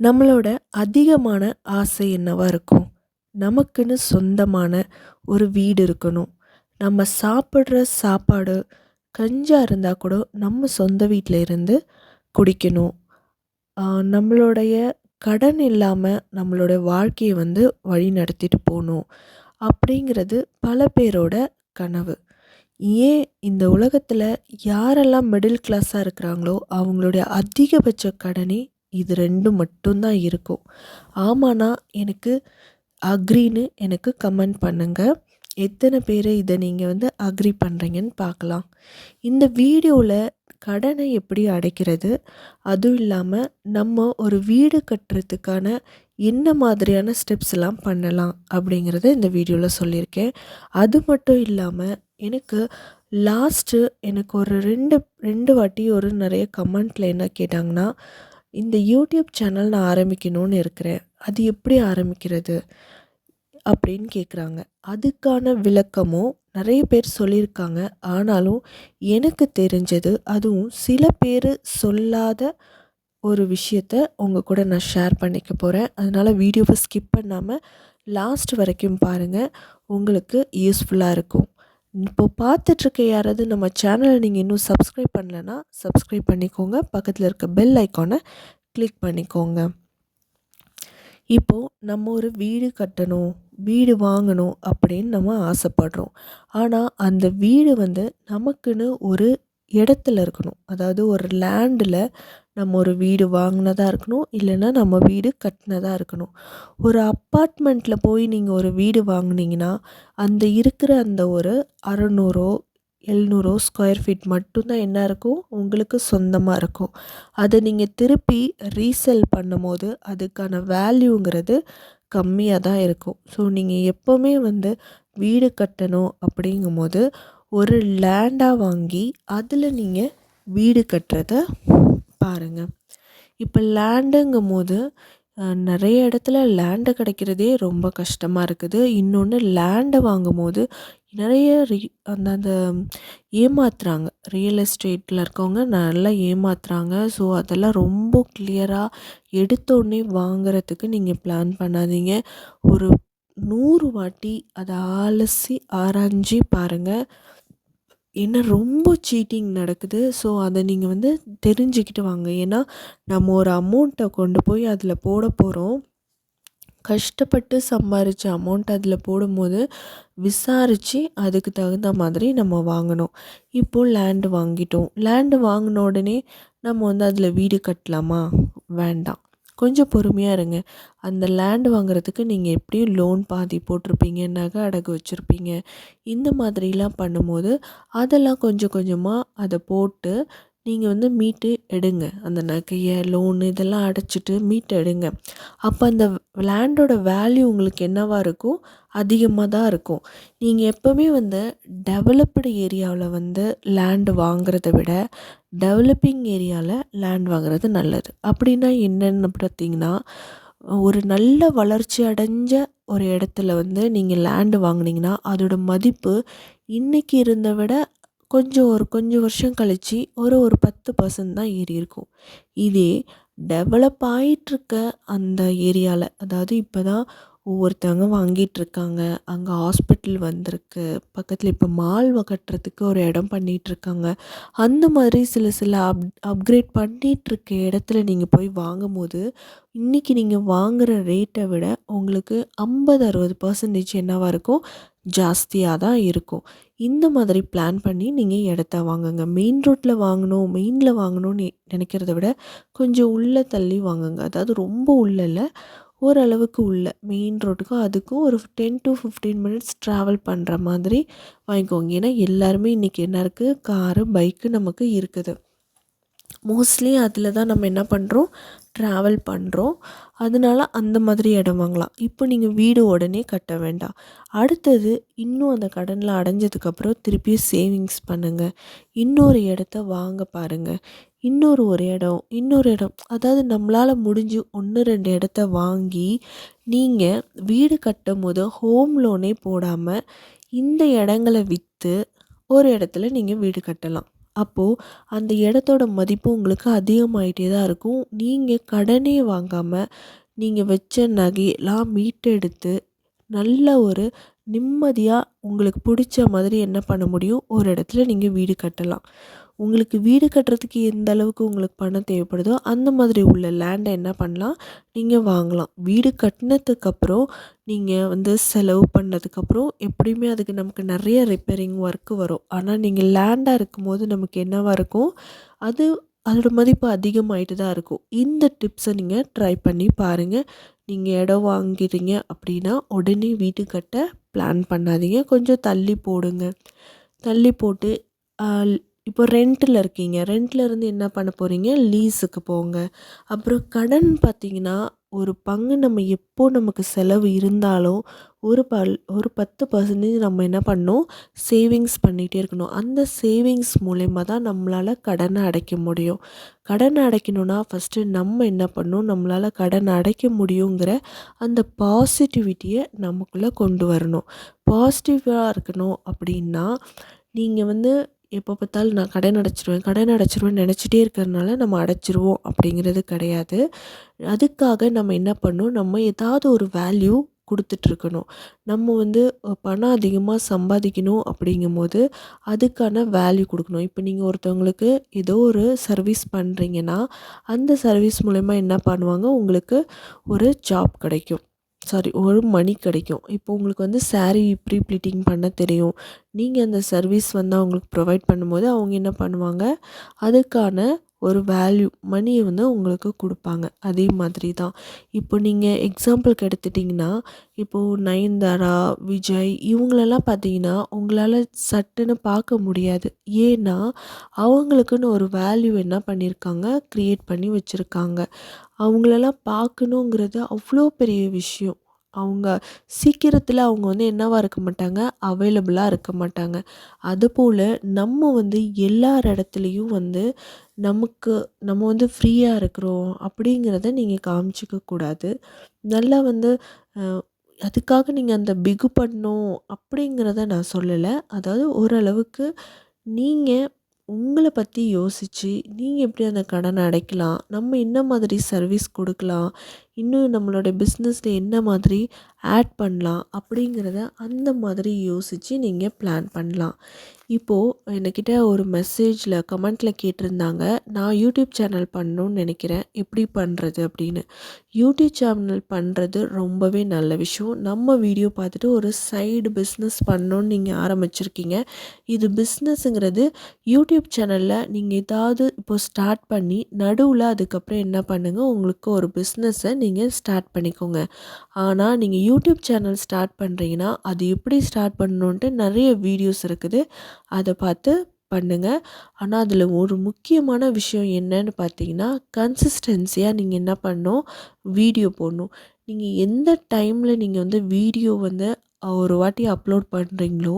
நம்மளோட அதிகமான ஆசை என்னவா இருக்கும்? நமக்குன்னு சொந்தமான ஒரு வீடு இருக்கணும். நம்ம சாப்பிட்ற சாப்பாடு கஞ்சாக இருந்தால் கூட நம்ம சொந்த வீட்டில் இருந்து குடிக்கணும். நம்மளுடைய கடன் இல்லாமல் நம்மளோட வாழ்க்கையை வந்து வழி நடத்திட்டு போகணும் அப்படிங்கிறது பல பேரோட கனவு. ஏன் இந்த உலகத்தில் யாரெல்லாம் மிடில் கிளாஸாக இருக்கிறாங்களோ அவங்களுடைய அதிகபட்ச கடனே இது ரெண்டும் மட்டும்தான் இருக்கும். ஆமாண்ணா எனக்கு அக்ரின்னு எனக்கு கமெண்ட் பண்ணுங்கள் எத்தனை பேர் இதை நீங்கள் வந்து அக்ரி பண்ணுறீங்கன்னு பார்க்கலாம். இந்த வீடியோவில் கடனை எப்படி அடைக்கிறது? அதுவும் இல்லாமல் நம்ம ஒரு வீடு கட்டுறதுக்கான என்ன மாதிரியான ஸ்டெப்ஸ்லாம் பண்ணலாம் அப்படிங்கிறத இந்த வீடியோவில் சொல்லியிருக்கேன். அது மட்டும் இல்லாமல் எனக்கு லாஸ்ட்டு எனக்கு ஒரு ரெண்டு ரெண்டு வாட்டி ஒரு நிறைய கமெண்ட்டில் என்ன கேட்டாங்கன்னா இந்த யூடியூப் சேனல் நான் ஆரம்பிக்கணும்னு இருக்கிறேன். அது எப்படி ஆரம்பிக்கிறது அப்படின்னு கேட்குறாங்க அதுக்கான விளக்கமும் நிறைய பேர் சொல்லியிருக்காங்க. ஆனாலும் எனக்கு தெரிஞ்சது அதுவும் சில பேர் சொல்லாத ஒரு விஷயத்த உங்கள் கூட நான் ஷேர் பண்ணிக்க போகிறேன் அதனால் வீடியோவை ஸ்கிப் பண்ணாமல் லாஸ்ட் வரைக்கும் பாருங்கள் உங்களுக்கு யூஸ்ஃபுல்லாக இருக்கும். இப்போ பார்த்துட்ருக்க யாராவது நம்ம சேனலை நீங்கள் இன்னும் சப்ஸ்கிரைப் பண்ணலன்னா சப்ஸ்கிரைப் பண்ணிக்கோங்க. பக்கத்தில் இருக்க பெல் ஐக்கானை கிளிக் பண்ணிக்கோங்க. இப்போது நம்ம ஒரு வீடு கட்டணும் வீடு வாங்கணும் அப்படின்னு நம்ம ஆசைப்படுறோம். ஆனால் அந்த வீடு வந்து நமக்குன்னு ஒரு இடத்துல இருக்கணும். அதாவது ஒரு லேண்டில் நம்ம ஒரு வீடு வாங்கினதாக இருக்கணும். இல்லைன்னா நம்ம வீடு கட்டினதாக இருக்கணும். ஒரு அப்பார்ட்மெண்ட்டில் போய் நீங்கள் ஒரு வீடு வாங்கினீங்கன்னா அந்த இருக்கிற அந்த ஒரு அறநூறோ எழுநூறோ ஸ்கொயர் ஃபீட் மட்டும்தான் என்ன இருக்கும்? உங்களுக்கு சொந்தமாக இருக்கும். அதை நீங்கள் திருப்பி ரீசெல் பண்ணும்போது அதுக்கான வேல்யூங்கிறது கம்மியாக தான் இருக்கும். ஸோ நீங்கள் எப்போவுமே வந்து வீடு கட்டணும் அப்படிங்கும்போது ஒரு லேண்டாக வாங்கி அதில் நீங்கள் வீடு கட்டுறத பாருங்கள் இப்போ லேண்டுங்கும் போது நிறைய இடத்துல லேண்டு கிடைக்கிறதே ரொம்ப கஷ்டமாக இருக்குது. இன்னொன்று லேண்டை வாங்கும் போது நிறைய ரீ அந்த அந்த ஏமாத்துறாங்க. ரியல் எஸ்டேட்டில் இருக்கவங்க நல்லா ஏமாத்துறாங்க. ஸோ அதெல்லாம் ரொம்ப கிளியராக எடுத்தோடனே வாங்குறதுக்கு நீங்கள் பிளான் பண்ணாதீங்க. ஒரு நூறு வாட்டி அதை அலசி ஆராய்ஞ்சி பாருங்கள் ஏன்னா ரொம்ப சீட்டிங் நடக்குது. ஸோ அதை நீங்கள் வந்து தெரிஞ்சுக்கிட்டு வாங்க. ஏன்னா நம்ம ஒரு அமௌண்ட்டை கொண்டு போய் அதில் போட போகிறோம் கஷ்டப்பட்டு சம்பாரித்த அமௌண்ட் அதில் போடும்போது விசாரித்து அதுக்கு தகுந்த மாதிரி நம்ம வாங்கணும். இப்போது லேண்டு வாங்கிட்டோம். லேண்டு வாங்கின உடனே நம்ம வந்து அதில் வீடு கட்டலாமா? வேண்டாம். கொஞ்சம் பொறுமையாக இருங்க. அந்த லேண்டு வாங்குறதுக்கு நீங்கள் எப்படியும் லோன் பாதி போட்டிருப்பீங்க நகை அடகு வச்சுருப்பீங்க. இந்த மாதிரிலாம் பண்ணும்போது அதெல்லாம் கொஞ்சம் கொஞ்சமாக அதை போட்டு நீங்கள் வந்து மீட்டு எடுங்க. அந்த நகையை லோனு இதெல்லாம் அடைச்சிட்டு மீட்டு எடுங்க. அப்போ அந்த லேண்டோட வேல்யூ உங்களுக்கு என்னவாக இருக்கும் அதிகமாக தான் இருக்கும். நீங்கள் எப்போவுமே வந்து டெவலப்டு ஏரியாவில் வந்து லேண்டு வாங்குறத விட டெவலப்பிங் ஏரியாவில் லேண்ட் வாங்குறது நல்லது. அப்படின்னா என்னென்னு பார்த்தீங்கன்னா ஒரு நல்ல வளர்ச்சி அடைஞ்ச ஒரு இடத்துல வந்து நீங்கள் லேண்டு வாங்கினீங்கன்னா அதோட மதிப்பு இன்றைக்கி இருந்த விட கொஞ்சம் ஒரு கொஞ்சம் வருஷம் கழித்து ஒரு ஒரு பத்து பர்சன்ட் தான் ஏறி இருக்கும். இதே டெவலப் ஆகிட்டுருக்க அந்த ஏரியாவில் அதாவது இப்போ தான் ஒவ்வொருத்தவங்க வாங்கிட்டுருக்காங்க அங்கே ஹாஸ்பிட்டல் வந்திருக்கு. பக்கத்தில் இப்போ மால் கட்டுறதுக்கு ஒரு இடம் பண்ணிகிட்ருக்காங்க அந்த மாதிரி சில சில அப் அப்கிரேட் பண்ணிகிட்ருக்க இடத்துல நீங்கள் போய் வாங்கும்போது இன்றைக்கி நீங்கள் வாங்குகிற ரேட்டை விட உங்களுக்கு ஐம்பது அறுபது பர்சன்டேஜ் என்னவாக இருக்கும்? ஜாஸ்தியாக தான் இருக்கும். இந்த மாதிரி பிளான் பண்ணி நீங்கள் இடத்த வாங்குங்க. மெயின் ரோட்டில் வாங்கணும் மெயினில் வாங்கணும்னு நினைக்கிறத விட கொஞ்சம் உள்ளே தள்ளி வாங்குங்க. அதாவது ரொம்ப உள்ளல ஓரளவுக்கு உள்ள மெயின் ரோட்டுக்கும் அதுக்கும் ஒரு ten to fifteen minutes travel பண்ணுற மாதிரி வாங்கிக்கோங்க. ஏன்னா எல்லாருமே இன்றைக்கி என்ன இருக்குது காரு பைக்கு நமக்கு இருக்குது. மோஸ்ட்லி அதில் தான் நம்ம என்ன பண்ணுறோம் ட்ராவல் பண்ணுறோம் அதனால அந்த மாதிரி இடம் வாங்கலாம். இப்போ நீங்கள் வீடு உடனே கட்ட வேண்டாம். அடுத்தது இன்னும் அந்த கடனில் அடைஞ்சதுக்கப்புறம் திருப்பியும் சேவிங்ஸ் பண்ணுங்கள் இன்னொரு இடத்த வாங்க பாருங்கள் இன்னொரு ஒரு இடம் இன்னொரு இடம். அதாவது நம்மளால் முடிஞ்சு ஒன்று ரெண்டு இடத்த வாங்கி நீங்கள் வீடு கட்டும் போது ஹோம் லோனே போடாமல் இந்த இடங்களை விற்று ஒரு இடத்துல நீங்கள் வீடு கட்டலாம். அப்போது அந்த இடத்தோட மதிப்பு உங்களுக்கு அதிகமாகிட்டே தான் இருக்கும். நீங்கள் கடனே வாங்காமல் நீங்கள் வச்ச நகையெல்லாம் மீட்டெடுத்து நல்ல ஒரு நிம்மதியாக உங்களுக்கு பிடிச்ச மாதிரி என்ன பண்ண முடியும்? ஒரு இடத்துல நீங்கள் வீடு கட்டலாம். உங்களுக்கு வீடு கட்டுறதுக்கு எந்த அளவுக்கு உங்களுக்கு பணம் தேவைப்படுதோ அந்த மாதிரி உள்ள லேண்டை என்ன பண்ணலாம்? நீங்கள் வாங்கலாம். வீடு கட்டினதுக்கப்புறம் நீங்கள் வந்து செலவு பண்ணதுக்கப்புறம் எப்படியுமே அதுக்கு நமக்கு நிறைய ரிப்பேரிங் ஒர்க்கு வரும். ஆனால் நீங்கள் லேண்டாக இருக்கும்போது நமக்கு என்னவாக இருக்கும்? அது அதோட மதிப்பு அதிகமாகிட்டு தான் இருக்கும். இந்த டிப்ஸை நீங்கள் ட்ரை பண்ணி பாருங்கள் நீங்கள் இடம் வாங்கிறீங்க அப்படின்னா உடனே வீடு கட்ட பிளான் பண்ணாதீங்க. கொஞ்சம் தள்ளி போடுங்க. தள்ளி போட்டு இப்போ ரெண்ட்டில் இருக்கீங்க. ரெண்ட்டில் இருந்து என்ன பண்ண போகிறீங்க லீஸுக்கு போங்க. அப்புறம் கடன் பார்த்தீங்கன்னா ஒரு பங்கு நம்ம எப்போ நமக்கு செலவு இருந்தாலும் ஒரு பல் ஒரு பத்து பர்சன்டேஜ் நம்ம என்ன பண்ணணும்? சேவிங்ஸ் பண்ணிகிட்டே இருக்கணும். அந்த சேவிங்ஸ் மூலயமா தான் நம்மளால் கடனை அடைக்க முடியும். கடனை அடைக்கணுன்னா ஃபஸ்ட்டு நம்ம என்ன பண்ணணும்? நம்மளால் கடனை அடைக்க முடியுங்கிற அந்த பாசிட்டிவிட்டியை நமக்குள்ளே கொண்டு வரணும். பாசிட்டிவாக இருக்கணும் அப்படின்னா நீங்கள் வந்து எப்போ பார்த்தாலும் நான் கடன் அடைச்சிருவேன் கடன் அடைச்சிருவேன்னு நினச்சிட்டே இருக்கிறதுனால நம்ம அடைச்சிருவோம் அப்படிங்கிறது கிடையாது. அதுக்காக நம்ம என்ன பண்ணணும்? நம்ம ஏதாவது ஒரு வேல்யூ கொடுத்துட்ருக்கணும் நம்ம வந்து பணம் அதிகமாக சம்பாதிக்கணும் அப்படிங்கும்போது அதுக்கான வேல்யூ கொடுக்கணும். இப்போ நீங்கள் ஒருத்தவங்களுக்கு ஏதோ ஒரு சர்வீஸ் பண்ணுறீங்கன்னா அந்த சர்வீஸ் மூலயமா என்ன பண்ணுவாங்க? உங்களுக்கு ஒரு ஜாப் கிடைக்கும். சாரி ஒரு மணி கிடைக்கும். இப்போ உங்களுக்கு வந்து சாரீ ப்ரீ ப்ளீட்டிங் பண்ண தெரியும். நீங்கள் அந்த சர்வீஸ் வந்து அவங்களுக்கு ப்ரொவைட் பண்ணும்போது அவங்க என்ன பண்ணுவாங்க? அதுக்கான ஒரு வேல்யூ மணியை வந்து உங்களுக்கு கொடுப்பாங்க. அதே மாதிரி தான் இப்போ நீங்கள் எக்ஸாம்பிளுக்கு எடுத்துட்டிங்கன்னா இப்போது நயன்தாரா விஜய் இவங்களெல்லாம் பார்த்தீங்கன்னா உங்களால் சட்டுன்னு பார்க்க முடியாது. ஏன்னா அவங்களுக்குன்னு ஒரு வேல்யூ என்ன பண்ணியிருக்காங்க க்ரியேட் பண்ணி வச்சுருக்காங்க. அவங்களெல்லாம் பார்க்கணுங்கிறது அவ்வளோ பெரிய விஷயம். அவங்க சீக்கிரத்தில் அவங்க வந்து என்னவாக இருக்க மாட்டாங்க? அவைலபிளாக இருக்க மாட்டாங்க. அதுபோல் நம்ம வந்து எல்லார் இடத்துலையும் வந்து நமக்கு நம்ம வந்து ஃப்ரீயாக இருக்கிறோம் அப்படிங்கிறத நீங்கள் காமிச்சிக்க கூடாது. நல்லா வந்து அதுக்காக நீங்கள் அந்த பிகு பண்ணணும் அப்படிங்கிறத நான் சொல்லலை. அதாவது ஓரளவுக்கு நீங்கள் உங்களை பற்றி யோசித்து நீங்கள் எப்படி அந்த கடனை அடைக்கலாம்? நம்ம என்ன மாதிரி சர்வீஸ் கொடுக்கலாம்? இன்னும் நம்மளோட பிஸ்னஸில் என்ன மாதிரி ஆட் பண்ணலாம் அப்படிங்கிறத அந்த மாதிரி யோசித்து நீங்கள் பிளான் பண்ணலாம். இப்போது என்கிட்ட ஒரு மெசேஜில் கமெண்ட்டில் கேட்டிருந்தாங்க. நான் யூடியூப் சேனல் பண்ணணுன்னு நினைக்கிறேன். எப்படி பண்ணுறது அப்படின்னு. யூடியூப் சேனல் பண்ணுறது ரொம்பவே நல்ல விஷயம். நம்ம வீடியோ பார்த்துட்டு ஒரு சைடு பிஸ்னஸ் பண்ணணுன்னு நீங்கள் ஆரம்பிச்சிருக்கீங்க. இது பிஸ்னஸ்ங்கிறது யூடியூப் சேனலில் நீங்கள் ஏதாவது இப்போ ஸ்டார்ட் பண்ணி நடுவில் அதுக்கப்புறம் என்ன பண்ணுங்கள் உங்களுக்கு ஒரு பிஸ்னஸை நீங்கள் ஸ்டார்ட் பண்ணிக்கோங்க. ஆனால் நீங்கள் யூடியூப் சேனல் ஸ்டார்ட் பண்ணுறீங்கன்னா அது எப்படி ஸ்டார்ட் பண்ணணுன்ட்டு நிறைய வீடியோஸ் இருக்குது. அதை பார்த்து பண்ணுங்கள் ஆனால் அதில் ஒரு முக்கியமான விஷயம் என்னன்னு பார்த்தீங்கன்னா கன்சிஸ்டன்சியாக நீங்கள் என்ன பண்ணணும்? வீடியோ போடணும். நீங்கள் எந்த டைமில் நீங்கள் வந்து வீடியோ வந்து ஒரு வாட்டி அப்லோட் பண்ணுறீங்களோ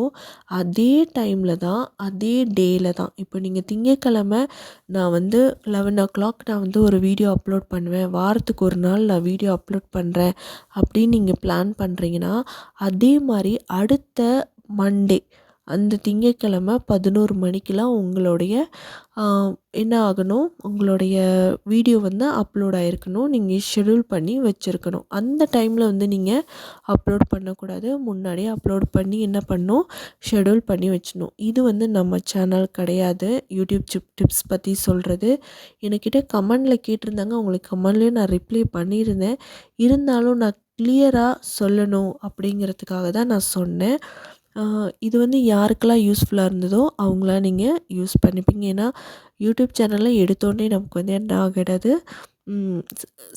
அதே டைமில் தான் அதே டேயில் தான். இப்போ நீங்கள் திங்கக்கிழமை நான் வந்து லெவன் ஓ கிளாக் நான் வந்து ஒரு வீடியோ அப்லோட் பண்ணுவேன். வாரத்துக்கு ஒரு நாள் நான் வீடியோ அப்லோட் பண்ணுறேன் அப்படின்னு நீங்கள் பிளான் பண்ணுறீங்கன்னா அதே மாதிரி அடுத்த மண்டே அந்த திங்கக்கிழமை பதினோரு மணிக்கெலாம் உங்களுடைய என்ன ஆகணும்? உங்களுடைய வீடியோ வந்து அப்லோட் ஆகிருக்கணும் நீங்கள் ஷெடியூல் பண்ணி வச்சுருக்கணும். அந்த டைமில் வந்து நீங்கள் அப்லோட் பண்ணக்கூடாது. முன்னாடியே அப்லோட் பண்ணி என்ன பண்ணணும்? ஷெடியூல் பண்ணி வச்சிடணும். இது வந்து நம்ம சேனல் கிடையாது. யூடியூப் சிப் டிப்ஸ் பற்றி சொல்கிறது என்கிட்ட கமெண்டில் கேட்டிருந்தாங்க. அவங்களுக்கு கமெண்ட்லேயும் நான் ரிப்ளை பண்ணியிருந்தேன். இருந்தாலும் நான் கிளியராக சொல்லணும் அப்படிங்கிறதுக்காக தான் நான் சொன்னேன். இது வந்து யாருக்கெல்லாம் யூஸ்ஃபுல்லாக இருந்ததோ அவங்களாம் நீங்கள் யூஸ் பண்ணிப்பீங்க. ஏன்னா யூடியூப் சேனலில் எடுத்தோடனே நமக்கு வந்து என்ன ஆகிடாது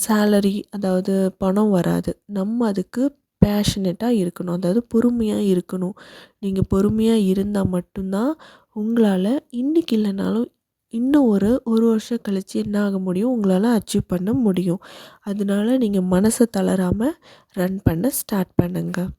சேலரி அதாவது பணம் வராது. நம்ம அதுக்கு பேஷனேட்டாக இருக்கணும். அதாவது பொறுமையாக இருக்கணும். நீங்கள் பொறுமையாக இருந்தால் மட்டும்தான் உங்களால் இன்றைக்கி இல்லைனாலும் இன்னும் ஒரு ஒரு வருஷம் கழித்து என்ன ஆக முடியும்? உங்களால் அச்சீவ் பண்ண முடியும். அதனால நீங்கள் மனசை தளராமல் ரன் பண்ண ஸ்டார்ட் பண்ணுங்கள்